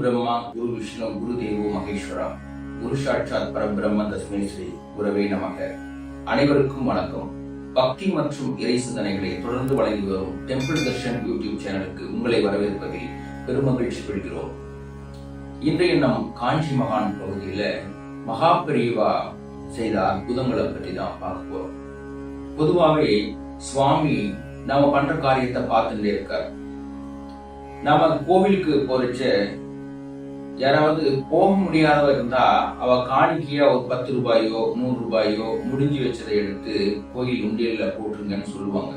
பிரம்மா குரு விஷ்ணு குரு தேவோ மகேஸ்வரா? குரு சாட்சாத் பரபிரம்ம தஸ்மை ஸ்ரீ குரவே நமக. அனைவருக்கும் வணக்கம். பக்தி மற்றும் இறை சிந்தனைகளை தொடர்ந்து வழங்கி வரும் டெம்பிள் தர்ஷன் யூடியூப் சேனலுக்கு உங்களை வரவேற்பதில் பெருமகிழ்ச்சி கொள்கிறோம் இன்றைய நம் காஞ்சி மகான் பகுதியில மகா பெரியவா செய்த அற்புதங்களை பற்றி தான் பார்க்க போறோம். பொதுவாகவே சுவாமி நாம பண்ற காரியத்தை பார்த்துட்டே இருக்கார். நாம கோவிலுக்கு போறச்ச யாராவது போக முடியாதவ இருந்தா அவ காணிக்கையா ஒரு பத்து ரூபாயோ நூறு ரூபாயோ முடிஞ்சு வச்சதை எடுத்து கோயில் உண்டியல்ல போட்டுருங்கன்னு சொல்லுவாங்க.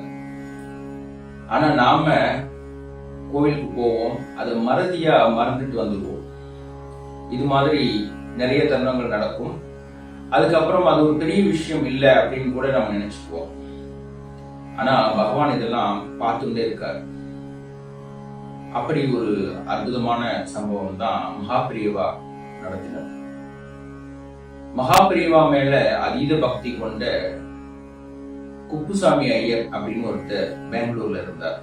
ஆனா நாம கோவிலுக்கு போவோம் அதை மறதியா மறந்துட்டு வந்துடுவோம் இது மாதிரி நிறைய தருணங்கள் நடக்கும். அதுக்கப்புறம் அது ஒரு பெரிய விஷயம் இல்லை அப்படின்னு கூட நம்ம நினைச்சுக்குவோம். ஆனா பகவான் இதெல்லாம் பார்த்துட்டே இருக்காரு. அப்படி ஒரு அற்புதமான சம்பவம் தான் மகாபிரியவா நடத்தினார். மகாபிரியவா மேல அதீத பக்தி கொண்ட குப்புசாமி ஐயர் அப்படின்னு ஒருத்தர் பெங்களூர்ல இருந்தார்.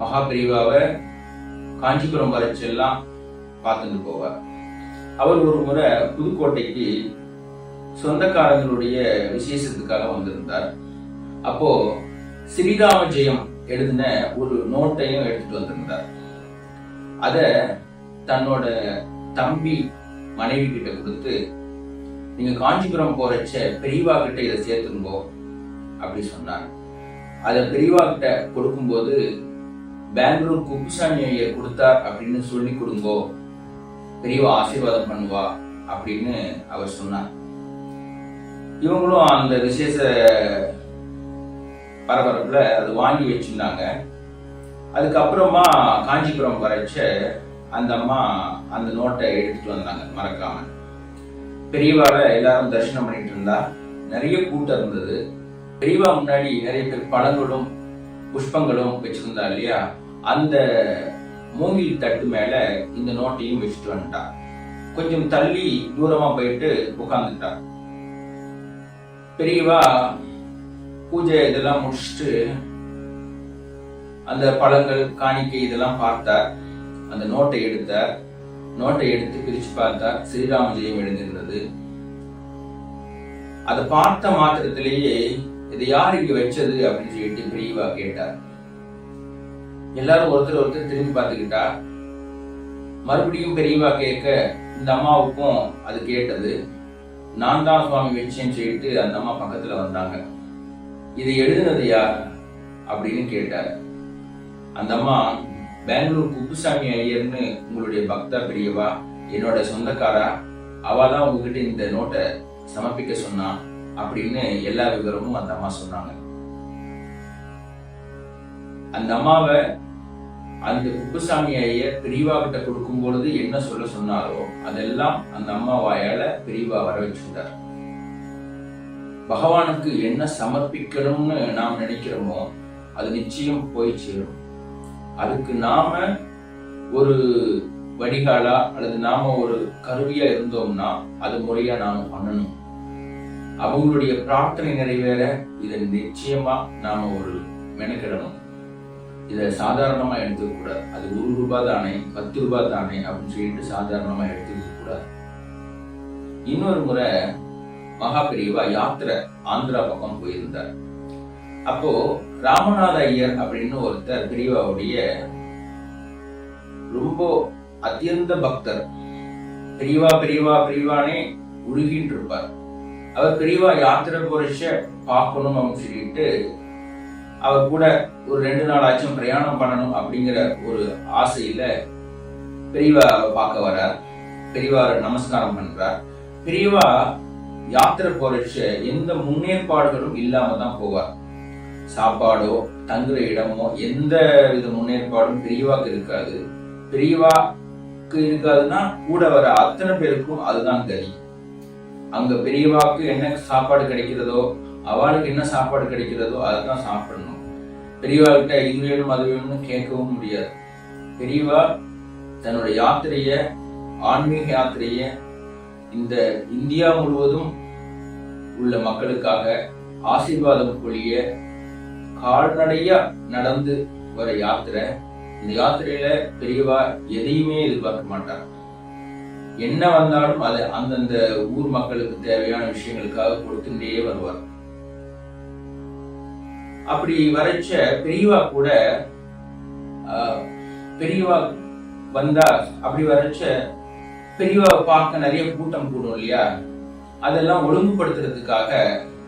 மகாபிரிவாவை காஞ்சிபுரம் வரைச்செல்லாம் பார்த்துட்டு போவார். அவர் ஒரு முறை புதுக்கோட்டைக்கு சொந்தக்காரங்களுடைய விசேஷத்துக்காக வந்திருந்தார். அப்போ ஸ்ரீராம ஜெயம் எழுதின ஒரு நோட்டையும் எடுத்துட்டு வந்திருந்தார். அத தன்னோட தம்பி மனைவி கிட்ட கொடுத்து நீங்க காஞ்சிபுரம் போறச்ச பெரியவா கிட்ட இதை சேர்த்துருங்கோ அப்படி சொன்னார். அத பெரியவா கிட்ட கொடுக்கும்போது பெங்களூர் குப்புசாமி ஐயர் கொடுத்தார் அப்படின்னு சொல்லி கொடுங்கோ. பெரியவா ஆசீர்வாதம் பண்ணுவா அப்படின்னு அவர் சொன்னார். இவங்களும் அந்த விசேஷ பரபரப்பில் அது வாங்கி வச்சிருந்தாங்க. அதுக்கப்புறமா காஞ்சிபுரம் வரைச்ச அந்த அம்மா அந்த நோட்டை எடுத்துட்டு வந்தாங்க மறக்காம. பெரியவாவை எல்லாரும் தரிசனம் பண்ணிட்டு இருந்தா நிறைய கூட்டம் இருந்தது. பெரியவா முன்னாடி நிறைய பேர் பழங்களும் புஷ்பங்களும் வச்சிருந்தா இல்லையா? அந்த மூங்கில் தட்டு மேல இந்த நோட்டையும் வச்சுட்டு வந்துட்டா. கொஞ்சம் தள்ளி தூரமா போயிட்டு உட்காந்துட்டா பெரியவா பூஜை இதெல்லாம் முடிச்சுட்டு அந்த பழங்கள் காணிக்கை இதெல்லாம் பார்த்தார். அந்த நோட்டை எடுத்தார். நோட்டை எடுத்து பிரிச்சு பார்த்தார். ஸ்ரீராம ஜெயம் எழுந்திருந்தது. அதை பார்த்த மாத்திரத்திலேயே இதை யார் இங்க வச்சது அப்படின்னு சொல்லிட்டு பிரியவா கேட்டார். எல்லாரும் ஒருத்தர் ஒருத்தர் திரும்பி பார்த்துக்கிட்டா மறுபடியும் பெரியவா கேட்க இந்த அம்மாவுக்கும் அது கேட்டது. நான் தான் சுவாமி வச்சேன்னு சொல்லிட்டு அந்த அம்மா பக்கத்துல வந்தாங்க. இதை எழுதினது யார்? அப்படின்னு கேட்டார். அந்த அம்மா பெங்களூர் குப்புசாமி ஐயர்னு உங்களுடைய பக்தா பெரியவா என்னோட சொந்தக்காரா அவ தான் உங்ககிட்ட இந்த நோட்டை சமர்ப்பிக்க சொன்னா அப்படின்னு எல்லா விவரமும் அந்த அம்மா சொன்னாங்க. அந்த அம்மாவை அந்த குப்புசாமி ஐயர் பிரிவா கிட்ட கொடுக்கும் பொழுது என்ன சொல்ல சொன்னாரோ அதெல்லாம் அந்த அம்மா வாயால பிரிவா வர வச்சிருந்தார். பகவானுக்கு என்ன சமர்ப்பிக்கணும்னு நாம் நினைக்கிறோமோ அது நிச்சயம் போய் சேரும். அதுக்கு நாம ஒரு வடிகாலா அல்லது நாம ஒரு கருவியா இருந்தோம்னா அது முறையா நாம பண்ணணும். அவங்களுடைய பிரார்த்தனை நிறைவேற இதை நிச்சயமா நாம ஒரு மெனக்கிடணும். இதை சாதாரணமா எடுத்துக்க கூடாது. அது ஒரு ரூபாய் தானே பத்து ரூபாய் தானே அப்படின்னு சொல்லிட்டு சாதாரணமா எடுத்துக்க கூடாது. இன்னொரு முறை மகாபிரிவா யாத்திரை ஆந்திரா பக்கம் போயிருந்தார். அப்போ ராமநாத ஐயர் அப்படின்னு ஒருத்தர் பிரிவாவுடைய ரொம்ப அத்தியந்த பக்தர். பிரிவா பிரிவா பிரிவானே உருகின்னு இருப்பார் அவர் பெரியவா யாத்திரை போறச்ச பார்க்கணும் அப்படின்னு சொல்லிட்டு அவர் கூட ஒரு ரெண்டு நாள் ஆச்சும் பிரயாணம் பண்ணணும் அப்படிங்கிற ஒரு ஆசையில பெரியவா பார்க்க வர்றார். பெரியவா நமஸ்காரம் பண்றார். பெரியவா யாத்திரை போறச்ச எந்த முன்னேற்பாடுகளும் இல்லாம தான் போவார். சாப்பாடோ தங்குற இடமோ எந்த வித முன்னேற்பாடும் பெரியவாக்கு இருக்காது. பெரியவாக்கு இருக்காதுன்னா கூட வர அத்தனை பேருக்கும் அதுதான் கதி. அங்க பெரியவாக்கு என்ன சாப்பாடு கிடைக்கிறதோ அவளுக்கு என்ன சாப்பாடு கிடைக்கிறதோ அதை தான் சாப்பிடணும். பெரியவா கிட்ட இது வேணும் அது வேணும்னு கேட்கவும் முடியாது. பெரியவா தன்னோட யாத்திரைய ஆன்மீக யாத்திரையை இந்த இந்தியா முழுவதும் உள்ள மக்களுக்காக ஆசீர்வாதம் பொழிய கால்நடையா நடந்து வர யாத்திரை இந்த யாத்திரையில பெரியவா எதையுமே எதிர்பார்க்க மாட்டார். என்ன வந்தாலும் அது அந்தந்த ஊர் மக்களுக்கு தேவையான விஷயங்களுக்காக கொடுத்துட்டே வருவார். அப்படி வரைச்ச பெரியவா கூட ஆஹ், பெரியவா வந்தா அப்படி வரைச்ச பெரியவா பார்க்க நிறைய கூட்டம் கூடும் இல்லையா? அதெல்லாம் ஒழுங்குபடுத்துறதுக்காக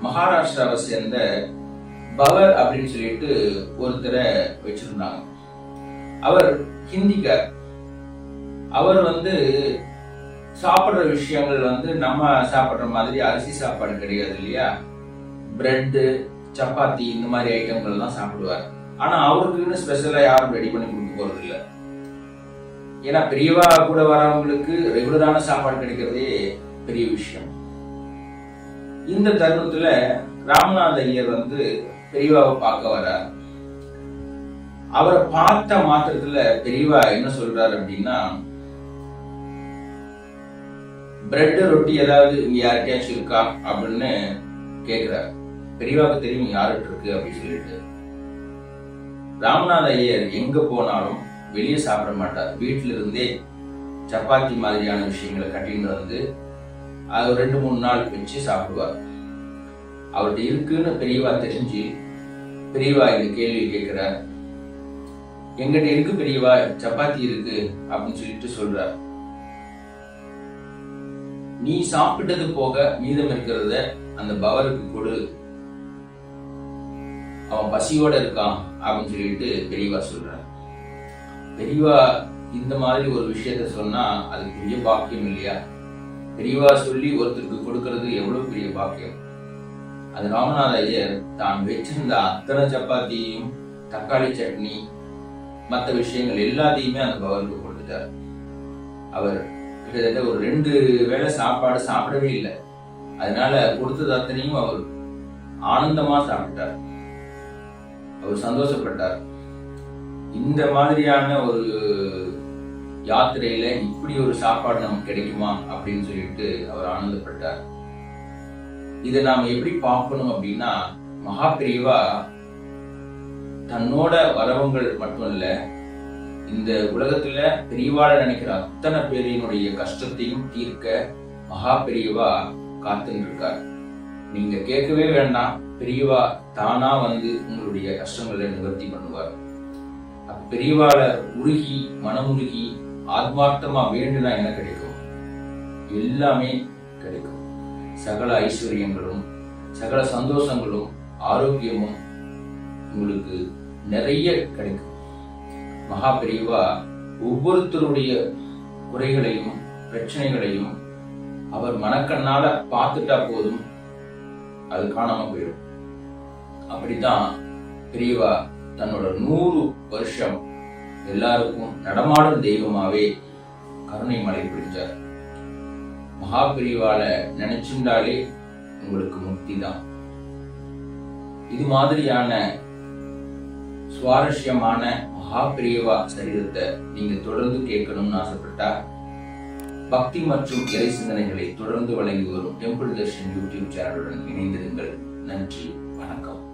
மகாராஷ்டிராவை சேர்ந்த பவர் அப்படின்னு சொல்லிட்டு ஒருத்தரை வச்சிருந்தாங்க. அவர் ஹிந்திக்கார். அவர் வந்து சாப்பிடுற விஷயங்கள் வந்து நம்ம சாப்பிடுற மாதிரி அரிசி சாப்பாடு கிடையாது இல்லையா? பிரெட்டு சப்பாத்தி இந்த மாதிரி ஐட்டங்கள் தான் சாப்பிடுவார். ஆனா அவருக்குன்னு ஸ்பெஷலா யாரும் ரெடி பண்ணி கொடுக்க போறது இல்ல ஏன்னா பெரியவா கூட வரவங்களுக்கு ரெகுலரான சாப்பாடு கிடைக்கிறதே பெரிய விஷயம். இந்த தருணத்துல ராமநாத ஐயர் வந்து பெரியவாவை பார்க்க வரார் அவரை பார்த்த மாத்திரத்துல பெரியவா என்ன சொல்றாரு அப்படின்னா பிரெட் ரொட்டி ஏதாவது இங்க யார்கிட்டயாச்சும் இருக்கா? அப்படின்னு கேக்குறாரு. பெரியவாவுக்கு தெரியும் யாருட்டு இருக்கு? அப்படின்னு சொல்லிட்டு. ராமநாத ஐயர் எங்க போனாலும் வெளியே சாப்பிட மாட்டார். வீட்டில இருந்தே சப்பாத்தி மாதிரியான விஷயங்களை கட்டின்னு வந்து அது ரெண்டு மூணு நாள் வச்சு சாப்பிடுவார். அவர்கிட்ட இருக்குன்னு பெரியவா தெரிஞ்சு பெரியவா இந்த கேள்வி கேட்கிறார். எங்கிட்ட இருக்கு பெரியவா? சப்பாத்தி இருக்கு அப்படின்னு சொல்லிட்டு சொல்றார். நீ சாப்பிட்டது போக மீதம் இருக்கிறத அந்த பவருக்கு கொடு. அவன் பசியோட இருக்கான் அப்படின்னு சொல்லிட்டு பெரியவா சொல்றான் பெரியவா இந்த மாதிரி ஒரு விஷயத்த சொன்னா அது பெரிய பாக்கியம் இல்லையா? பெரியவா சொல்லி ஒருத்தருக்கு கொடுக்கறது எவ்வளவு பெரிய பாக்கியம்? அது ராமநாத ஐயர் தான் வச்சிருந்த அத்தனை சப்பாத்தியும் தக்காளி சட்னி மற்ற விஷயங்கள் எல்லாத்தையுமே அந்த பவருக்கு கொடுத்துட்டார். அவர் கிட்டத்தட்ட ஒரு ரெண்டு வேளை சாப்பாடு சாப்பிடவே இல்லை. அதனால கொடுத்தது அத்தனையும் அவர் ஆனந்தமா சாப்பிட்டார். அவர் சந்தோஷப்பட்டார். இந்த மாதிரியான ஒரு யாத்திரையில இப்படி ஒரு சாப்பாடு நமக்கு கிடைக்குமா அப்படின்னு சொல்லிட்டு அவர் ஆனந்தப்பட்டார். இதை நாம எப்படி பார்க்கணும் அப்படின்னா மகாபிரிவா தன்னோட வரவங்கள் மட்டும் இல்ல இந்த உலகத்துல பெரியவாள நினைக்கிற அத்தனை பேரினுடைய கஷ்டத்தையும் தீர்க்க மகா பெரியவா காத்துன்னு இருக்கார் நீங்க கேட்கவே வேண்டாம் பெரியவா தானா வந்து உங்களுடைய கஷ்டங்களை நிவர்த்தி பண்ணுவார். பெரியவாள உருகி மனமுருகி ஆத்மார்த்தமா வேண்டுனா என்ன கிடைக்கும்? எல்லாமே கிடைக்கும். சகல ஐஸ்வர்யங்களும் சகல சந்தோஷங்களும் ஆரோக்கியமும் உங்களுக்கு நிறைய கிடைக்கும். மகா பெரியவா ஒவ்வொருத்தருடைய குறைகளையும் பிரச்சனைகளையும் அவர் மனக்கண்ணால பார்த்துட்டா போதும் அது காணாம போயிடும். அப்படித்தான் பெரியவா தன்னோட நூறு வருஷம் எல்லாருக்கும் நடமாடும் தெய்வமாவே கருணை மலை பிடிச்சார் மகா பெரியவால நினைச்சுண்டாலே உங்களுக்கு முக்தி தான். இது மாதிரியான சுவாரஸ்யமான மகா பெரியவா சரிதத்தை நீங்க தொடர்ந்து கேட்கணும்னு ஆசைப்பட்டா பக்தி மற்றும் இறை சிந்தனைகளை தொடர்ந்து வழங்கி வரும் டெம்பிள் தர்ஷன் யூடியூப் சேனலுடன் இணைந்திருங்கள். நன்றி வணக்கம்.